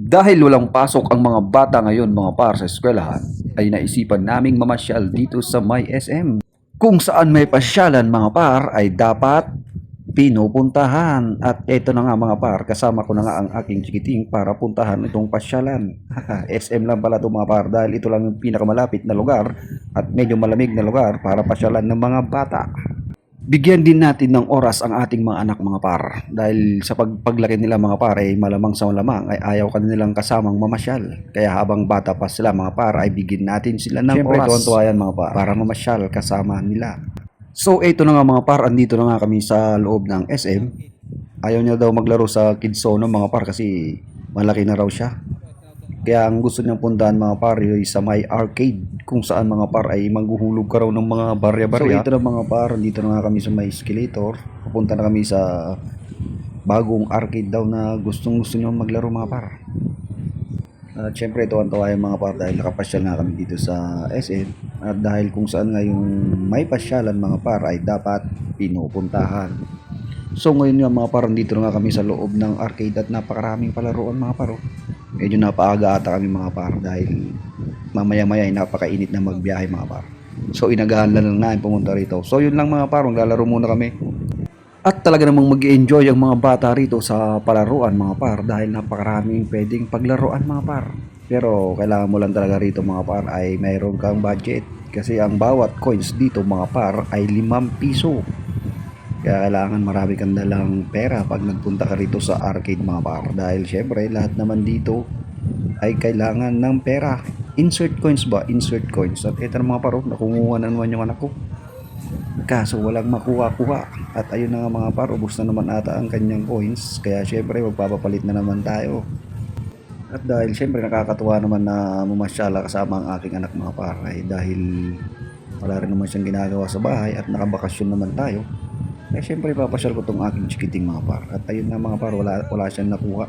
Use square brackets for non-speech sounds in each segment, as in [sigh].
Dahil walang pasok ang mga bata ngayon mga par sa eskwelahan, ay naisipan naming mamasyal dito sa may SM. Kung saan may pasyalan mga par ay dapat pinupuntahan. At ito na nga mga par, kasama ko na nga ang aking chikiting para puntahan itong pasyalan. [laughs] SM lang pala ito mga par dahil ito lang yung pinakamalapit na lugar at medyo malamig na lugar para pasyalan ng mga bata. Bigyan din natin ng oras ang ating mga anak mga par dahil sa pag paglaki nila mga par ay malamang sa malamang ay ayaw ka nilang kasamang mamasyal. Kaya habang bata pa sila mga par ay bigyan natin sila ng Siyempre, oras yan mga par para mamasyal kasama nila. So ito na nga mga par, andito na nga kami sa loob ng SM. Ayaw niya daw maglaro sa Kids Zone mga par kasi malaki na raw siya. Kaya ang gusto niyang puntahan mga par ay sa may arcade kung saan mga par ay maghuhulog ka raw ng mga barya-barya. So ito na mga par, dito na nga kami sa may escalator. Pupunta na kami sa bagong arcade daw na gustong gusto niyo maglaro mga par. At syempre tuwan-tuwa yung mga par dahil nakapasyal nga kami dito sa SM. At dahil kung saan nga yung may pasyalan mga par ay dapat pinupuntahan. So ngayon nga mga par, dito na nga kami sa loob ng arcade at napakaraming palaruan mga par. oh. Medyo napaaga ata kami mga par dahil mamaya-maya ay napakainit na magbiyahe mga par. So inagahan na lang namin pumunta rito. So yun lang mga par, maglalaro muna kami. At talaga namang mag enjoy ang mga bata rito sa palaruan mga par dahil napakaraming pwedeng paglaruan mga par. Pero kailangan mo lang talaga rito mga par ay mayroon kang budget kasi ang bawat coins dito mga par ay 5 piso. Kaya kailangan marami kang dalang pera pag nagpunta ka rito sa arcade mga par dahil syempre lahat naman dito ay kailangan ng pera. Insert coins ba? Insert coins. At ito mga paro, nakunguha na naman yung anak ko. Kaso walang makuha-kuha. At ayun na nga mga par, ubos na naman ata ang kanyang coins. Kaya syempre magpapapalit na naman tayo. At dahil syempre nakakatuwa naman na mamasyala kasama ang aking anak mga par ay dahil wala rin naman siyang ginagawa sa bahay at nakabakasyon naman tayo. Eh syempre papasyal ko tong aking chikiting mga par. At ayun na mga par, wala, wala siyang nakuha.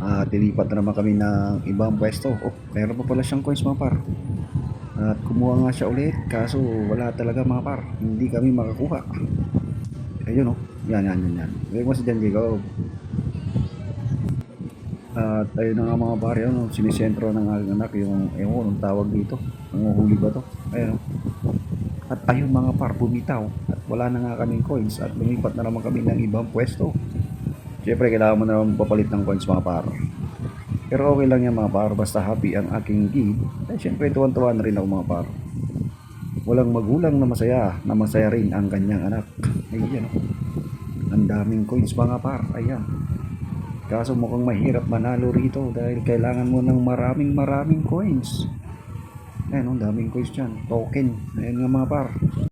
At tilipat na naman kami ng ibang pwesto. Oh, meron pa pala siyang coins mga par. At kumuha nga siya ulit. Kaso wala talaga mga par. Hindi kami makakuha. Ayun oh. Yan, yan, yan, yan. Gawin mo si Jan. At ayun na nga mga par yun. oh. Sinisentro ng aking anak yung, ewan ko, tawag dito. Nanguhuli ba to? Ayun oh. At ayun mga par, bumitaw. At wala na nga kaming coins. At lumipat na naman kami ng ibang pwesto. Siyempre, kailangan mo na naman papalit ng coins mga par. Pero okay lang yan mga par, basta happy ang aking gig. Eh, siyempre, tuwan-tuwa na rin ako mga par. Walang magulang na masaya, na masaya rin ang kanyang anak. Ayan, oh. ang daming coins mga par, ayan. Kaso mukhang mahirap manalo rito dahil kailangan mo ng maraming maraming coins. Ayan, oh, ang daming coins dyan. Token. Ayan nga mga par.